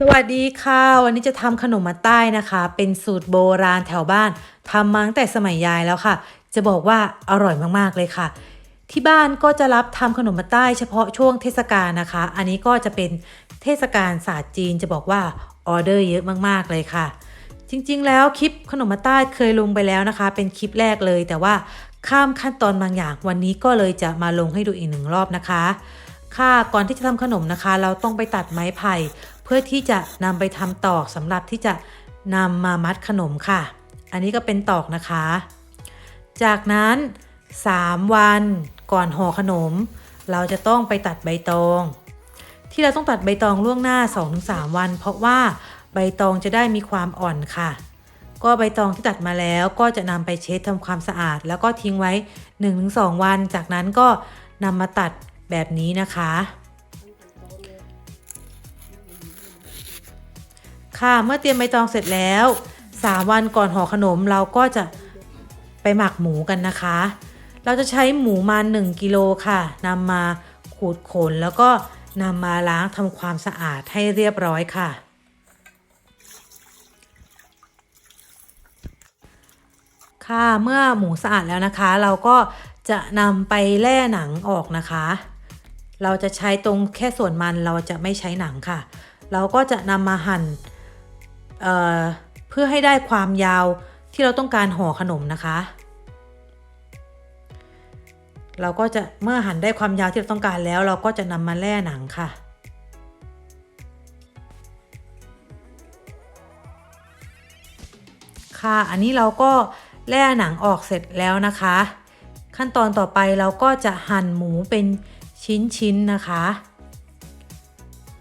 สวัสดีค่ะ วันนี้จะทำขนมมาใต้นะคะ เป็นสูตรโบราณแถวบ้านทำมาตั้งแต่สมัยยายแล้วค่ะ จะบอกว่าอร่อยมากๆเลยค่ะ ที่บ้านก็จะรับทำขนมมาใต้เฉพาะช่วงเทศกาลนะคะ อันนี้ก็จะเป็นเทศกาลศาสตร์จีนจะบอกว่าออเดอร์เยอะมากๆเลยค่ะ จริงๆ แล้วคลิปขนมมาใต้เคยลงไปแล้วนะคะ เป็นคลิปแรกเลย แต่ว่าข้ามขั้นตอนบางอย่าง วันนี้ก็เลยจะมาลงให้ดูอีกหนึ่งรอบนะคะ ค่ะก่อนที่จะทำขนมนะคะ เราต้องไปตัดไม้ไผ่ พื่อที่จะนำไปทำตอกสำหรับที่จะนำมามัดขนมค่ะ อันนี้ก็เป็นตอกนะคะ จากนั้น 3 วันก่อนห่อขนม เราจะต้องไปตัดใบตอง ที่เราต้องตัดใบตองล่วงหน้า 2-3 วัน เพราะว่าใบตองจะได้มีความอ่อนค่ะ ก็ใบตองที่ตัดมาแล้วก็จะนำไปเช็ดทำความสะอาด แล้วก็ทิ้งไว้ 1-2 วัน จากนั้นก็นำมาตัดแบบนี้นะคะ ค่ะ เมื่อเตรียมใบตองเสร็จแล้ว 3 วันก่อนห่อขนมเราก็จะไปหมักหมูกันนะคะ เราจะใช้หมูมา 1กิโลค่ะนำมาขูดขนแล้วก็นำมาล้างทำความสะอาดให้เรียบร้อยค่ะ ค่ะเมื่อหมูสะอาดแล้วนะคะ เราก็จะนำไปแล่หนังออกนะคะ เราจะใช้ตรงแค่ส่วนมันเราจะไม่ใช้หนังค่ะ เราก็จะนำมาหั่น เเพื่อให้ได้ความยาวที่เราต้องการห่อขนมนะคะ เราก็จะเมื่อหั่นได้ความยาวที่เราต้องการแล้ว เราก็จะนำมาแล่หนังค่ะค่ะ อันนี้เราก็แล่หนังออกเสร็จแล้วนะคะ ขั้นตอนต่อไปเราก็จะหั่นหมูเป็นชิ้นๆนะคะ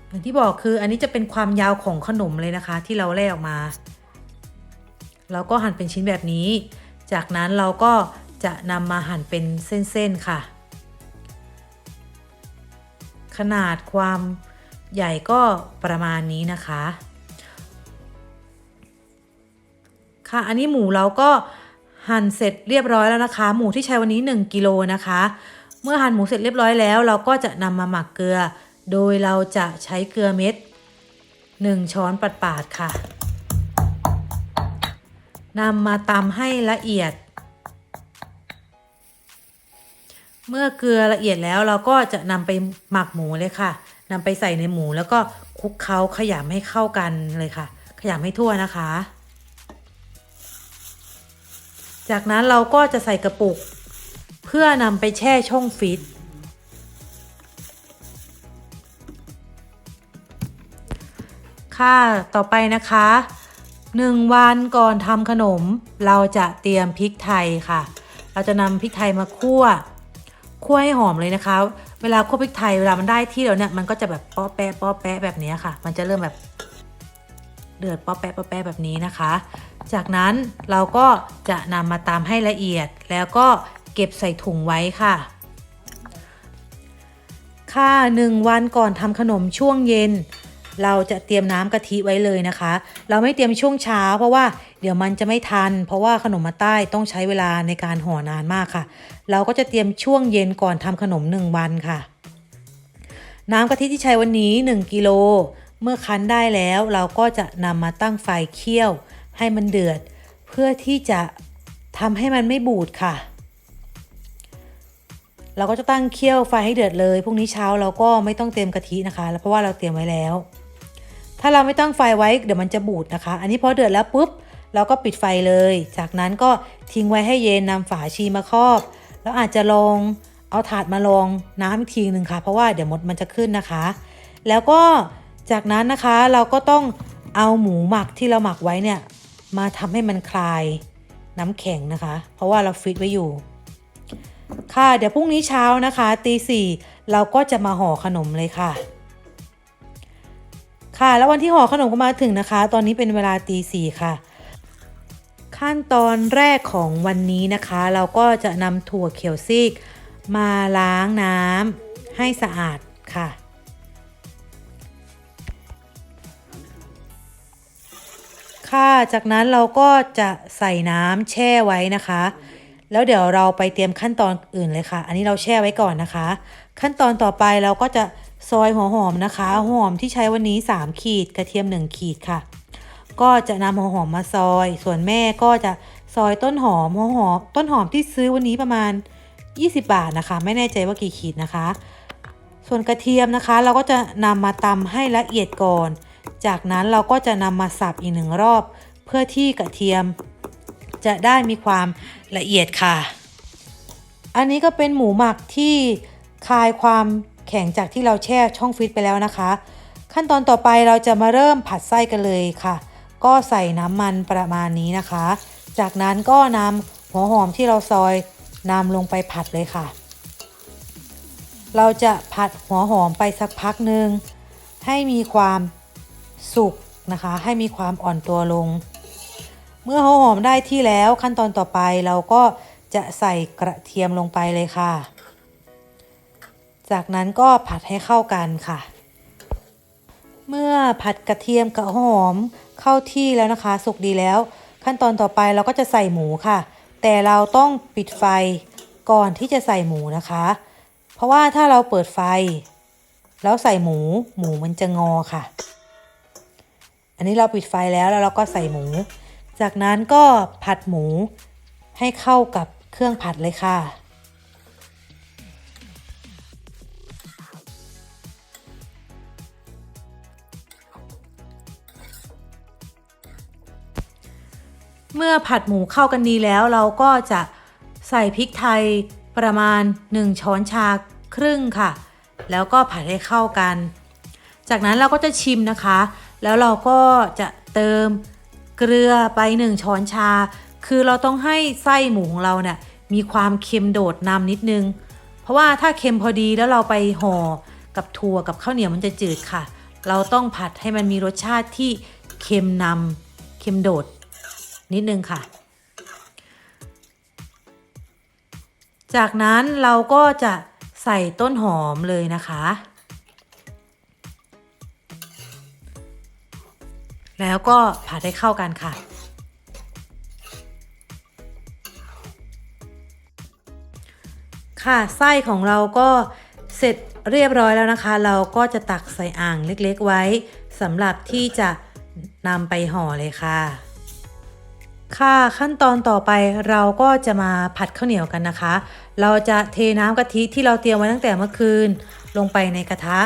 อย่างที่บอกคืออันนี้จะเป็นความยาวของขนมเลยนะคะ ที่เราแล่ออกมา เราก็หั่นเป็นชิ้นแบบนี้ จากนั้นเราก็จะนำมาหั่นเป็นเส้นๆค่ะ ขนาดความใหญ่ก็ประมาณนี้นะคะ ค่ะ อันนี้หมูเราก็หั่นเสร็จเรียบร้อยแล้วนะคะ หมูที่ใช้วันนี้ 1กิโลนะคะ เมื่อหั่นหมูเสร็จเรียบร้อยแล้ว เราก็จะนำมาหมักเกลือ โดยเราจะใช้เกลือเม็ด 1 ช้อนปาดๆค่ะนำมาตำให้ละเอียด เมื่อเกลือละเอียดแล้วเราก็จะนำไปหมักหมูเลยค่ะนำไปใส่ในหมูแล้วก็คลุกเคล้าขยำให้เข้ากันเลยค่ะ ขยำให้ทั่วนะคะ จากนั้นเราก็จะใส่กระปุก เพื่อนำไปแช่ช่องฟิต ค่ะ ต่อไปนะคะ 1 วันก่อนทำขนม เราจะเตรียมพริกไทยค่ะ เราจะนำพริกไทยมาคั่ว คั่วให้หอมเลยนะคะ เวลาคั่วพริกไทยเวลามันได้ที่แล้วเนี่ยมันก็จะแบบป๊อแปะป๊อแปะแบบนี้ค่ะ มันจะเริ่มแบบเดือดป๊อแปะป๊อแปะแบบนี้นะคะ จากนั้นเราก็จะนำมาตามให้ละเอียด แล้วก็เก็บใส่ถุงไว้ค่ะ ค่ะหนึ่งวันก่อนทำขนมช่วงเย็น เราจะเตรียมน้ำกะทิไว้เลยนะคะ เราไม่เตรียมช่วงเช้า เพราะว่าเดี๋ยวมันจะไม่ทัน เพราะว่าขนมมาใต้ต้องใช้เวลาในการห่อนานมากค่ะ เราก็จะเตรียมช่วงเย็นก่อนทำขนม 1 วันค่ะ น้ำกะทิที่ใช้วันนี้ 1กิโลเมื่อคั้นได้แล้วเราก็จะนำมาตั้งไฟเคี่ยวให้มันเดือด เพื่อที่จะทำให้มันไม่บูดค่ะเราก็จะตั้งเคี่ยวไฟให้เดือดเลย พรุ่งนี้เช้าเราก็ไม่ต้องเตรียมกะทินะคะ เพราะว่าเราเตรียมไว้แล้ว ถ้าเราไม่ตั้งไฟไว้เดี๋ยวมันจะบูดนะคะ อันนี้พอเดือดแล้วปุ๊บเราก็ปิดไฟเลย จากนั้นก็ทิ้งไว้ให้เย็นนำฝาชีมาครอบ แล้วอาจจะลองเอาถาดมาลองน้ำอีกทีหนึ่งค่ะ เพราะว่าเดี๋ยวมดมันจะขึ้นนะคะ แล้วก็จากนั้นนะคะเราก็ต้องเอาหมูหมักที่เราหมักไว้เนี่ยมาทำให้มันคลายน้ำแข็งนะคะ เพราะว่าเราฟิตไว้อยู่ ค่ะเดี๋ยวพรุ่งนี้เช้านะคะตีสี่เราก็จะมาห่อขนมเลยค่ะ ค่ะ แล้ววันที่ห่อขนมก็มาถึงนะคะ ตอนนี้เป็นเวลาตีสี่ค่ะ ขั้นตอนแรกของวันนี้นะคะ เราก็จะนำถั่วเขียวซีก มาล้างน้ำให้สะอาดค่ะค่ะจากนั้นเราก็จะใส่น้ำแช่ไว้นะคะ แล้วเดี๋ยวเราไปเตรียมขั้นตอนอื่นเลยค่ะ อันนี้เราแช่ไว้ก่อนนะคะ ขั้นตอนต่อไปเราก็จะ ซอยหัวหอมนะคะหอมที่ใช้วันนี้ 3 ขีดกระเทียม 1 ขีดค่ะ ก็จะนำหัวหอมมาซอย ส่วนแม่ก็จะซอยต้นหอมหัวหอม ต้นหอมที่ซื้อวันนี้ประมาณ 20 บาทนะคะ ไม่แน่ใจว่ากี่ขีดนะคะ ส่วนกระเทียมนะคะ เราก็จะนำมาตำให้ละเอียดก่อน จากนั้นเราก็จะนำมาสับอีกหนึ่งรอบ เพื่อที่กระเทียมจะได้มีความละเอียดค่ะ อันนี้ก็เป็นหมูหมักที่คลายความ แข็งจากที่เราแช่ช่องฟรีซไปแล้วนะคะ ขั้นตอนต่อไปเราจะมาเริ่มผัดไส้กันเลยค่ะ ก็ใส่น้ำมันประมาณนี้นะคะ จากนั้นก็นำหัวหอมที่เราซอยนำลงไปผัดเลยค่ะ เราจะผัดหัวหอมไปสักพักหนึ่งให้มีความสุกนะคะ ให้มีความอ่อนตัวลง เมื่อหัวหอมได้ที่แล้วขั้นตอนต่อไปเราก็จะใส่กระเทียมลงไปเลยค่ะ จากนั้นก็ผัดให้เข้ากันค่ะ เมื่อผัดกระเทียมกับหอมเข้าที่แล้วนะคะ สุกดีแล้ว ขั้นตอนต่อไปเราก็จะใส่หมูค่ะ แต่เราต้องปิดไฟก่อนที่จะใส่หมูนะคะ เพราะว่าถ้าเราเปิดไฟ แล้วใส่หมูหมูมันจะงอค่ะ อันนี้เราปิดไฟแล้วแล้วเราก็ใส่หมู จากนั้นก็ผัดหมูให้เข้ากับเครื่องผัดเลยค่ะ เมื่อผัดหมูเข้ากันดีแล้วเราก็จะใส่พริกไทยประมาณ 1 ช้อนชาครึ่งค่ะ แล้วก็ผัดให้เข้ากัน จากนั้นเราก็จะชิมนะคะ แล้วเราก็จะเติมเกลือไป 1 ช้อนชา คือเราต้องให้ไส้หมูของเราเนี่ยมีความเค็มโดดนำนิดนึง เพราะว่าถ้าเค็มพอดีแล้วเราไปห่อกับถั่วกับข้าวเหนียวมันจะจืดค่ะ เราต้องผัดให้มันมีรสชาติที่เค็มนำเค็มโดด นิดนึงค่ะ จากนั้นเราก็จะใส่ต้นหอมเลยนะคะ แล้วก็ผัดให้เข้ากันค่ะค่ะไส้ของเราก็เสร็จเรียบร้อยแล้วนะคะ เราก็จะตักใส่อ่างเล็กๆไว้สำหรับที่จะนำไปห่อเลยค่ะ ค่ะขั้นตอนต่อไปเราก็จะมาผัดข้าวเหนียวกันนะคะ เราจะเทน้ำกะทิที่เราเตรียมไว้ตั้งแต่เมื่อคืนลงไปในกระทะ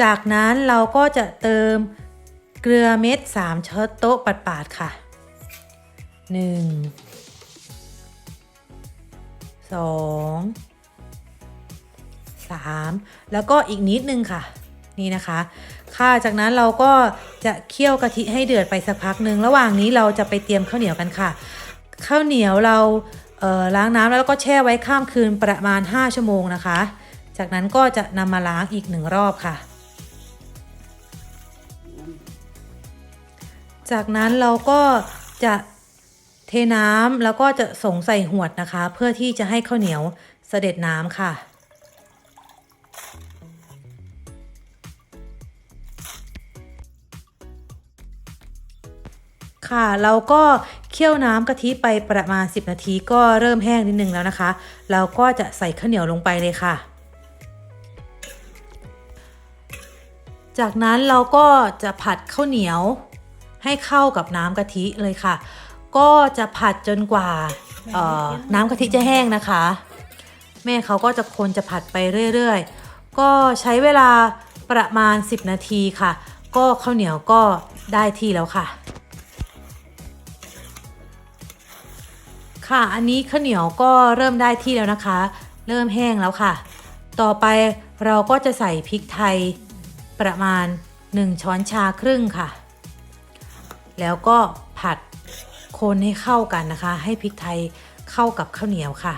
จากนั้นเราก็จะเติมเกลือเม็ด 3ช้อนโต๊ะปาดๆค่ะ 1 2 3 แล้วก็อีกนิดนึงค่ะ นี่นะคะ ค่ะ จากนั้นเราก็จะเคี่ยวกะทิให้เดือดไปสักพักหนึ่งระหว่างนี้เราจะไปเตรียมข้าวเหนียวกันค่ะ ข้าวเหนียวเราเล้างน้ำแล้วก็แช่ไว้ข้ามคืนประมาณ 5 ชั่วโมงนะคะ จากนั้นก็จะนำมาล้างอีกหนึ่งรอบค่ะ จากนั้นเราก็จะเทน้ำแล้วก็จะส่งใส่หวดนะคะ เพื่อที่จะให้ข้าวเหนียวเสด็จน้ำค่ะ ค่ะเราก็เคี่ยวน้ำกะทิไปประมาณ 10 นาทีก็เริ่มแห้งนิดนึงแล้วนะคะ เราก็จะใส่ข้าวเหนียวลงไปเลยค่ะ จากนั้นเราก็จะผัดข้าวเหนียวให้เข้ากับน้ำกะทิเลยค่ะ ก็จะผัดจนกว่าน้ำกะทิจะแห้งนะคะ แม่เขาก็จะคนจะผัดไปเรื่อยๆ ก็ใช้เวลาประมาณ 10 นาทีค่ะ ก็ข้าวเหนียวก็ได้ที่แล้วค่ะ ค่ะ อันนี้ข้าวเหนียวก็เริ่มได้ที่แล้วนะคะ เริ่มแห้งแล้วค่ะ ต่อไปเราก็จะใส่พริกไทยประมาณ 1 ช้อนชาครึ่งค่ะ แล้วก็ผัดคนให้เข้ากันนะคะ ให้พริกไทยเข้ากับข้าวเหนียวค่ะ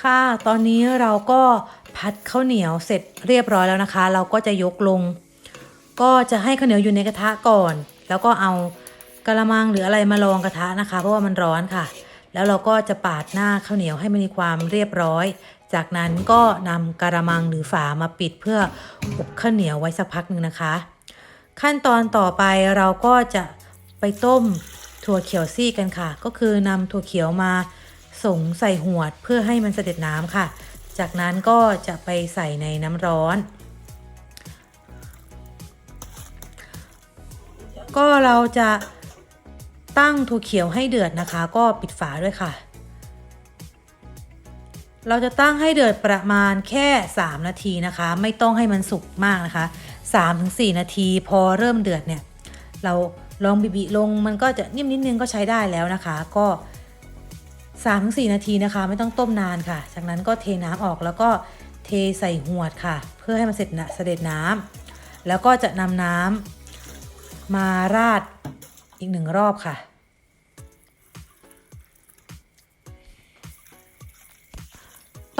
ค่ะ ตอนนี้เราก็ผัดข้าวเหนียวเสร็จเรียบร้อยแล้วนะคะ เราก็จะยกลง ก็จะให้ข้าวเหนียวอยู่ในกระทะก่อน แล้วก็เอากระมังหรืออะไรมารองกระทะนะคะ เพราะว่ามันร้อนค่ะ แล้วเราก็จะปาดหน้าข้าวเหนียวให้มันมีความเรียบร้อย จากนั้นก็นำกระมังหรือฝามาปิดเพื่ออบข้าวเหนียวไว้สักพักหนึ่งนะคะ ขั้นตอนต่อไปเราก็จะไปต้มถั่วเขียวซี่กันค่ะ ก็คือนำถั่วเขียวมาสงใส่หวดเพื่อให้มันเสด็จน้ำค่ะ จากนั้นก็จะไปใส่ในน้ำร้อน ก็เราจะตั้งถั่วเขียวให้เดือดนะคะ ก็ปิดฝาด้วยค่ะ เราจะตั้งให้เดือดประมาณแค่ 3 นาทีนะคะ ไม่ต้องให้มันสุกมากนะคะ 3-4 นาที พอเริ่มเดือดเนี่ย เราลองบีบีลงมันก็จะนิ่มนิดนึงก็ใช้ได้แล้วนะคะ ก็3-4 นาทีนะคะ ไม่ต้องต้มนานค่ะ จากนั้นก็เทน้ำออกแล้วก็เทใส่หวดค่ะ เพื่อให้มันเสร็จนะเสด็จน้ำแล้วก็จะนำน้ำ มาราดอีกหนึ่งรอบค่ะ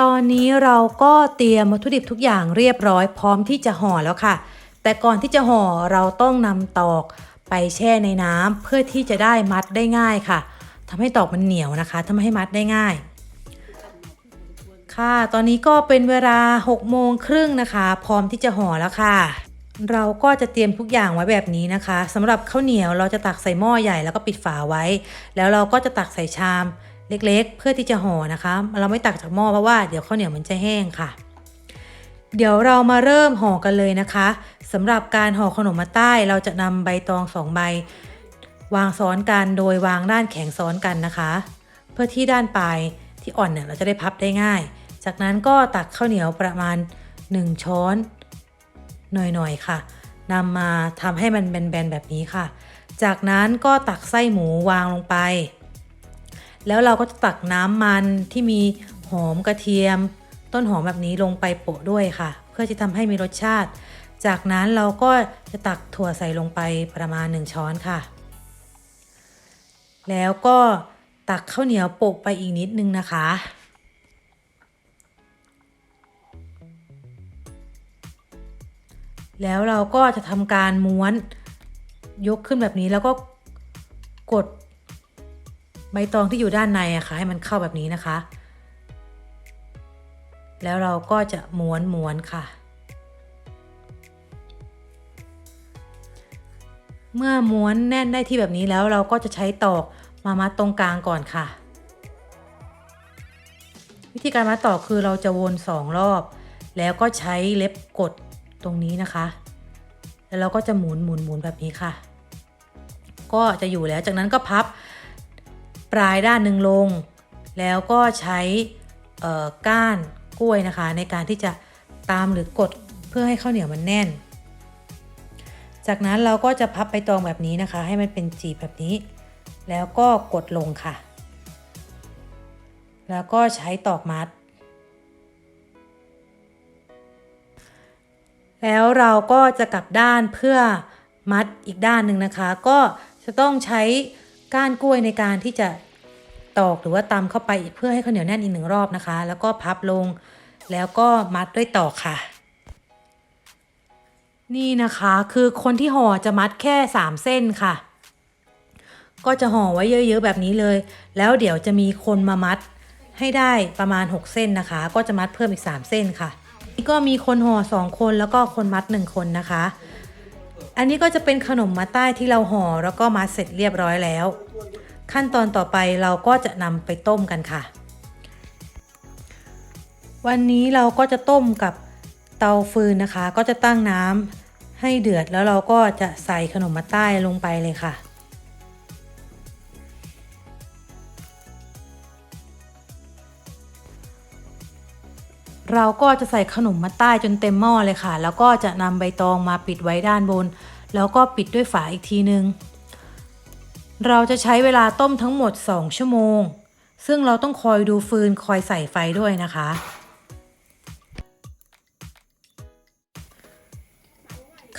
ตอนนี้เราก็เตรียมวัตถุดิบทุกอย่างเรียบร้อยพร้อมที่จะห่อแล้วค่ะ แต่ก่อนที่จะห่อเราต้องนำตอกไปแช่ในน้ำเพื่อที่จะได้มัดได้ง่ายค่ะทำให้ตอกมันเหนียวนะคะทำให้มัดได้ง่าย ค่ะ ตอนนี้ก็เป็นเวลา6โมงครึ่งนะคะ พร้อมที่จะห่อแล้วค่ะ เราก็จะเตรียมทุกอย่างไว้แบบนี้นะคะสำหรับข้าวเหนียวเราจะตักใส่หม้อใหญ่แล้วก็ปิดฝาไว้ แล้วเราก็จะตักใส่ชามเล็กๆ เพื่อที่จะห่อนะคะ เราไม่ตักจากหม้อเพราะว่าเดี๋ยวข้าวเหนียวมันจะแห้งค่ะ เดี๋ยวเรามาเริ่มห่อกันเลยนะคะสำหรับการห่อขนมมาใต้เราจะนำใบตองสองใบ วางซ้อนกันโดยวางด้านแข็งซ้อนกันนะคะ เพื่อที่ด้านปลายที่อ่อนเนี่ยเราจะได้พับได้ง่าย จากนั้นก็ตักข้าวเหนียวประมาณ 1 ช้อน หน่อยๆค่ะนำมาทำให้มันแบนๆแบบนี้ค่ะ จากนั้นก็ตักไส้หมูวางลงไป แล้วเราก็จะตักน้ำมันที่มีหอมกระเทียม ต้นหอมแบบนี้ลงไปโปะด้วยค่ะ เพื่อจะทำให้มีรสชาติ จากนั้นเราก็จะตักถั่วใส่ลงไปประมาณ 1 ช้อนค่ะ แล้วก็ตักข้าวเหนียวโปะไปอีกนิดนึงนะคะ แล้วเราก็จะทำการม้วนยกขึ้นแบบนี้แล้วก็กดใบตองที่อยู่ด้านในอะค่ะให้มันเข้าแบบนี้นะคะ แล้วเราก็จะม้วนม้วนค่ะ เมื่อม้วนแน่นได้ที่แบบนี้แล้วเราก็จะใช้ตอกมามัดตรงกลางก่อนค่ะ วิธีการมัดตอกคือเราจะวนสองรอบ แล้วก็ใช้เล็บกด ตรงนี้นะคะ แล้วเราก็จะหมุนหมุนหมุนแบบนี้ค่ะ ก็จะอยู่แล้วจากนั้นก็พับปลายด้านหนึ่งลง แล้วก็ใช้ก้านกล้วยนะคะ ในการที่จะตามหรือกดเพื่อให้ข้าวเหนียวมันแน่น จากนั้นเราก็จะพับใบตองแบบนี้นะคะ ให้มันเป็นจีบแบบนี้ แล้วก็กดลงค่ะ แล้วก็ใช้ตอกมัด แล้วเราก็จะกลับด้านเพื่อมัดอีกด้านหนึ่งนะคะ ก็จะต้องใช้ก้านกล้วยในการที่จะตอกหรือว่าตำเข้าไปเพื่อให้ข้าวเหนียวแน่นอีกหนึ่งรอบนะคะ แล้วก็พับลง แล้วก็มัดด้วยตอกค่ะ นี่นะคะคือคนที่ห่อจะมัดแค่ 3 เส้นค่ะ ก็จะห่อไว้เยอะๆแบบนี้เลย แล้วเดี๋ยวจะมีคนมามัดให้ได้ประมาณ 6 เส้นนะคะ ก็จะมัดเพิ่มอีก 3 เส้นค่ะ ก็มีคนห่อ2คนแล้วก็คนมัด1คนนะคะ อันนี้ก็จะเป็นขนมมาใต้ที่เราห่อแล้วก็มัดเสร็จเรียบร้อยแล้ว ขั้นตอนต่อไปเราก็จะนำไปต้มกันค่ะ วันนี้เราก็จะต้มกับเตาฟืนนะคะ ก็จะตั้งน้ำให้เดือดแล้วเราก็จะใส่ขนมมาใต้ลงไปเลยค่ะ เราก็จะใส่ขนมมาใต้จนเต็มหม้อเลยค่ะ แล้วก็จะนำใบตองมาปิดไว้ด้านบน แล้วก็ปิดด้วยฝาอีกทีนึง เราจะใช้เวลาต้มทั้งหมด 2 ชั่วโมง ซึ่งเราต้องคอยดูฟืนคอยใส่ไฟด้วยนะคะ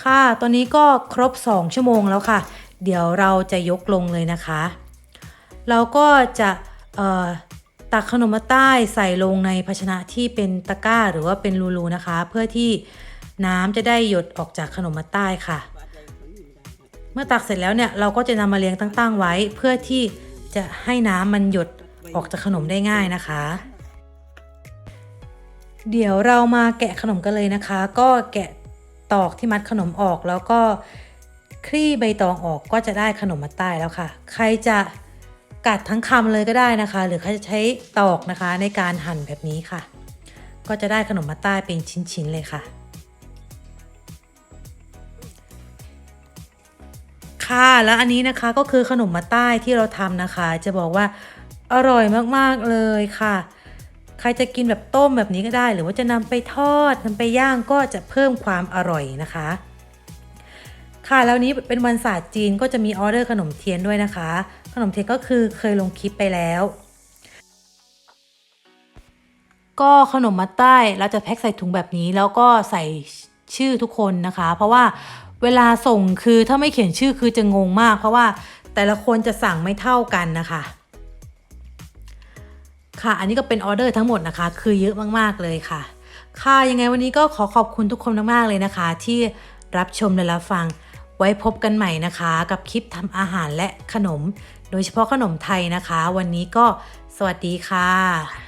ค่ะ ตอนนี้ก็ครบ 2 ชั่วโมงแล้วค่ะ เดี๋ยวเราจะยกลงเลยนะคะ เราก็จะ ตักขนมมาใต้ใส่ลงในภาชนะที่เป็นตะกร้าหรือว่าเป็นรูๆนะคะ เพื่อที่น้ำจะได้หยดออกจากขนมมาใต้ค่ะ เมื่อตักเสร็จแล้วเนี่ยเราก็จะนำมาเลี้ยงตั้งๆไว้ เพื่อที่จะให้น้ำมันหยดออกจากขนมได้ง่ายนะคะ เดี๋ยวเรามาแกะขนมกันเลยนะคะ ก็แกะตอกที่มัดขนมออกแล้วก็คลี่ใบตองออกก็จะได้ขนมมาใต้แล้วค่ะ ใครจะ กัดทั้งคำเลยก็ได้นะคะ หรือเขาจะใช้ตอกนะคะในการหั่นแบบนี้ค่ะ ก็จะได้ขนมมาใต้เป็นชิ้นๆเลยค่ะ ค่ะแล้วอันนี้นะคะก็คือขนมมาใต้ที่เราทำนะคะ จะบอกว่าอร่อยมากๆเลยค่ะ ใครจะกินแบบต้มแบบนี้ก็ได้ หรือว่าจะนำไปทอดนำไปย่างก็จะเพิ่มความอร่อยนะคะ ค่ะแล้วนี้เป็นวันศาสตร์จีนก็จะมีออเดอร์ขนมเทียนด้วยนะคะ ขนมเทียนก็คือเคยลงคลิปไปแล้ว ก็ขนมมัดใต้เราจะแพ็คใส่ถุงแบบนี้ แล้วก็ใส่ชื่อทุกคนนะคะ เพราะว่าเวลาส่งคือถ้าไม่เขียนชื่อคือจะงงมาก เพราะว่าแต่ละคนจะสั่งไม่เท่ากันนะคะค่ะ อันนี้ก็เป็นออเดอร์ทั้งหมดนะคะ คือเยอะมาก ๆ เลยค่ะ ค่ะยังไงวันนี้ก็ขอขอบคุณทุกคนมาก ๆ เลยนะคะ ที่รับชมและรับฟัง ไว้พบกันใหม่นะคะ กับคลิปทำอาหารและขนม โดยเฉพาะขนมไทยนะคะ วันนี้ก็สวัสดีค่ะ